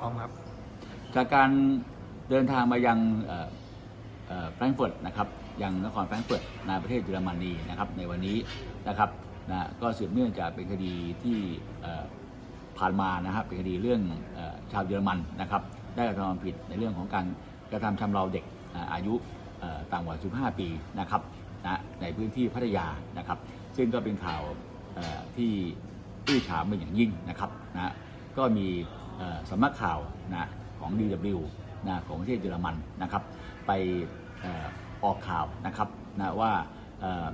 พร้อมครับ จากการเดินทางมายังแฟรงก์เฟิร์ตนะครับยังนครแฟรงก์เฟิร์ตในประเทศเยอรมนีนะครับในวันนี้นะครับนะก็สืบเนื่องจากเป็นคดีที่ผ่านมานะครับเป็นคดีเรื่องอชาวเยอรมันนะครับได้กระทำความผิดในเรื่องของการกระทำชำเราเด็กอาอายุต่ำกว่า 15 ปีนะครับนะในพื้นที่พัทยานะครับ ซึ่งก็เป็นข่าวที่อื้อฉาวเป็นอย่างยิ่งนะครับนะ ก็มีสำนักข่าวนะของ DW นะของประเทศเยอรมันนะครับ ไปออกข่าวนะครับนะว่า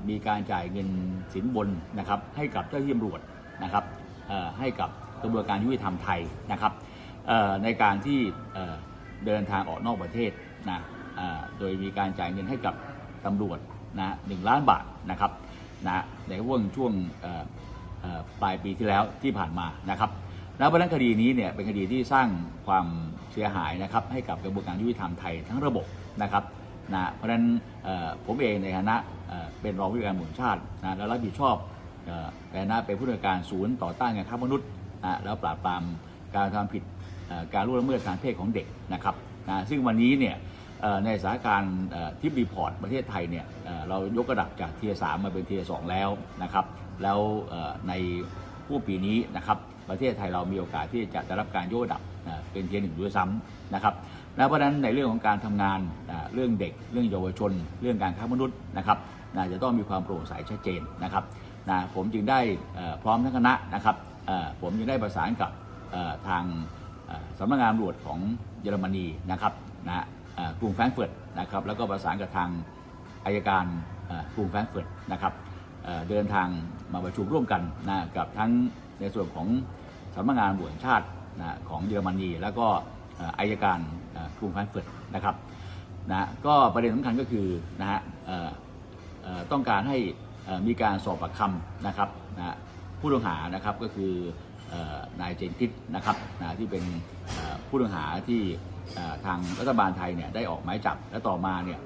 มีการจ่ายเงินสินบนนะครับ ให้กับเจ้าหน้าที่ตำรวจนะครับให้กับกระบวนการยุติธรรมไทยนะครับในการที่เดินทางออกนอกประเทศนะโดยมีการจ่ายเงินให้กับตำรวจนะหนึ่งล้านบาทนะครับนะในช่วงช่วงปลายปีที่แล้วที่ผ่านมานะครับ แล้วเพราะฉะนั้นคดีนี้เนี่ยเป็นคดีที่สร้างความเสียหายนะครับให้กับกระบวนการยุติธรรมไทยทั้งระบบนะครับนะเพราะฉะนั้นผมเองในฐานะเป็นรองผู้การหมุนชาตินะและรับผิดชอบเอ่อในฐานะเป็นผู้ดำเนินการศูนย์ต่อต้านการค้ามนุษย์นะแล้วปราบปรามการทำผิดการล่วงละเมิดทางเพศของเด็กนะครับนะซึ่งวันนี้เนี่ยในสถานการณ์ทิปรีพอร์ตประเทศไทยเนี่ยเรายกระดับจากเทียสมาเป็นเทียสองแล้วนะครับ แล้วในผู้ปีนี้นะครับ ประเทศไทยเรามีโอกาสที่จะได้รับการยกระดับเป็นเทียร์หนึ่งด้วยซ้ำนะครับและเพราะฉะนั้นในเรื่องของการทำงานเรื่องเด็กเรื่องเยาวชน เรื่องการค้ามนุษย์นะครับนะจะต้องมีความโปร่งใสชัดเจนนะครับนะผมจึงได้พร้อมทั้งคณะนะครับผมจึงได้ประสานกับทางสำนักงานตำรวจของเยอรมนีนะครับนะกรุงแฟรงก์เฟิร์ตนะครับแล้วก็ประสานกับทางอายการกรุงแฟรงก์เฟิร์ตนะครับเอ่อเดินทางมาประชุมร่วมกันนะกับทั้ง ในส่วนของสำนักงานตำรวจแห่งชาตินะของเยอรมนี แล้วก็อายการกรุงแฟรงก์เฟิร์ตนะครับนะก็ประเด็นสำคัญก็คือนะฮะต้องการให้มีการสอบปากคำนะครับนะผู้ต้องหานะครับก็คืออนายเจนคิดนะครับนะที่เป็นผู้ต้องหาที่ทางรัฐบาลไทยเนี่ยได้ออกหมายจับและต่อมาเนี่ย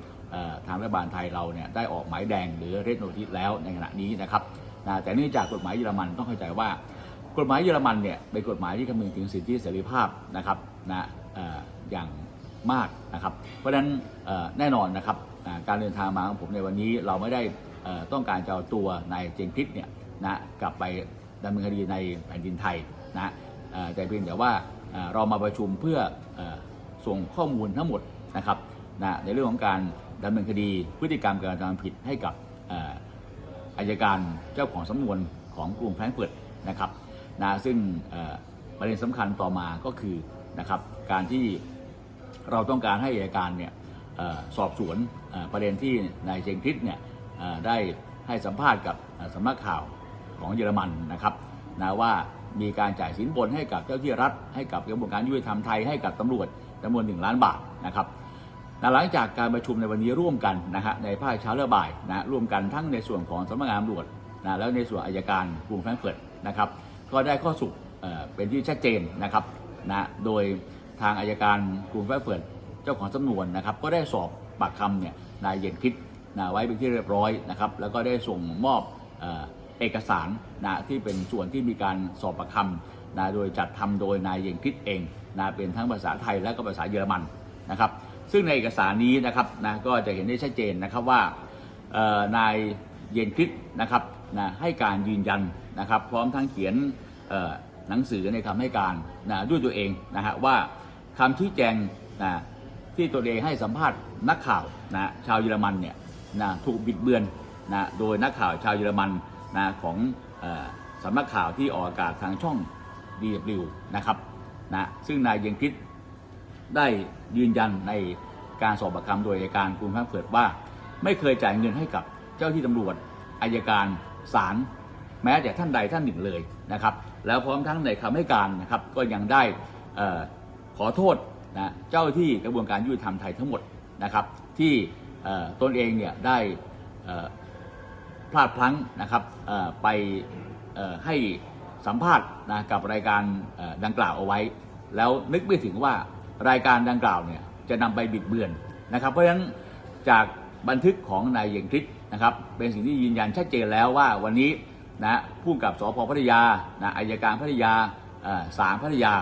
ทางรัฐบาลไทยเราเนี่ยได้ออกหมายแดงหรือเรดโนติสแล้วในขณะนี้นะครับนะแต่เนื่องจากกฎหมายเยอรมันต้องเข้าใจว่า กฎหมายเยอรมันเนี่ยเป็นกฎหมายที่คำนึงถึงสิทธิเสรีภาพนะครับนะออย่างมากนะครับ เพราะฉะนั้นแน่นอนนะครับการเดินทางมาของผมในวันนี้เราไม่ได้ต้องการจะเอาตัวนายเจนคิดเนี่ยนะกลับไปดำเนินคดีในแผ่นดินไทยนะแต่เพียงแต่ว่าเรามาประชุมเพื่ออส่งข้อมูลทั้งหมดนะครับนะในเรื่องของการดำเนินคดีพฤติกรรมการกระทำผิดให้กับเอ่ออายการเจ้าของสำนวนของกรุงแฟรงก์เฟิร์ตนะครับ นะซึ่งประเด็นสำคัญต่อมาก็คือนะครับการที่เราต้องการให้อายการเนี่ยสอบสวนประเด็นที่นายเจงคริสเนี่ยได้ให้สัมภาษณ์กับเอ่อสำนักข่าวของเยอรมันนะครับนะว่ามีการจ่ายสินบนให้กับเจ้าที่รัฐ ให้กับกระบวนการยุติธรรมไทยให้กับตำรวจจำนวนหนึ่งล้านบาทนะครับหลังจากการประชุมในวันนี้ร่วมกันนะฮะในภาคเช้าและบ่ายนะร่วมกันทั้งในส่วนของสำนักงานตำรวจนะแล้วในส่วนอายการกรุงแฟรงก์เฟิร์ตนะครับ ก็ได้ข้อสุปเป็นที่ชัดเจนนะครับนะโดยทางอายการกรุงแฟร์เฟิร์ตเจ้าของสำนวนนะครับ ก็ได้สอบปากคำเนี่ยนายเย็นคิดนะไว้เป็นที่เรียบร้อยนะครับแล้วก็ได้ส่งมอบเอกสารนะที่เป็นส่วนที่มีการสอบปากคำนะโดยจัดทำโดยนายเย็นคิดเองนะเป็นทั้งภาษาไทยและก็ภาษาเยอรมันนะครับซึ่งในเอกสารนี้นะครับนะก็จะเห็นได้ชัดเจนนะครับว่านาย เย็นคริสนะครับนะให้การยืนยันนะครับ พร้อมทั้งเขียนหนังสือในคำให้การนะด้วยตัวเองนะฮะว่าคำชี้แจงนะที่ตัวเองให้สัมภาษณ์นักข่าวนะชาวเยอรมันเนี่ยนะถูกบิดเบือนนะโดยนักข่าวชาวเยอรมันนะของอสำนักข่าวที่ออกอากาศทางช่อง DW นะครับนะซึ่งนายเย็นคริสได้ยืนยันในการสอบปากคำโดยการกรุงแฟรงเฟิร์ตว่า ไม่เคยจ่ายเงินให้กับ เจ้าที่ตำรวจอายการศาลแม้แต่ท่านใดท่านหนึ่งเลยนะครับ แล้วพร้อมทั้งในคำให้การนะครับก็ยังได้ขอโทษนะเจ้าที่กระบวนการยุติธรรมไทยทั้งหมดนะครับ ที่ตนเองเนี่ยได้พลาดพลั้งนะครับไปให้สัมภาษณ์นะกับรายการดังกล่าวเอาไว้ แล้วนึกไม่ถึงว่ารายการดังกล่าวเนี่ยจะนำไปบิดเบือนนะครับ เพราะฉะนั้นจาก บันทึกของนายเยงคริสนะครับเป็นสิ่งที่ยืนยันชัดเจนแล้วว่าวันนี้นะผู้กับสพพัทยานะอายการพัทยาศาลพัทยา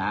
นะ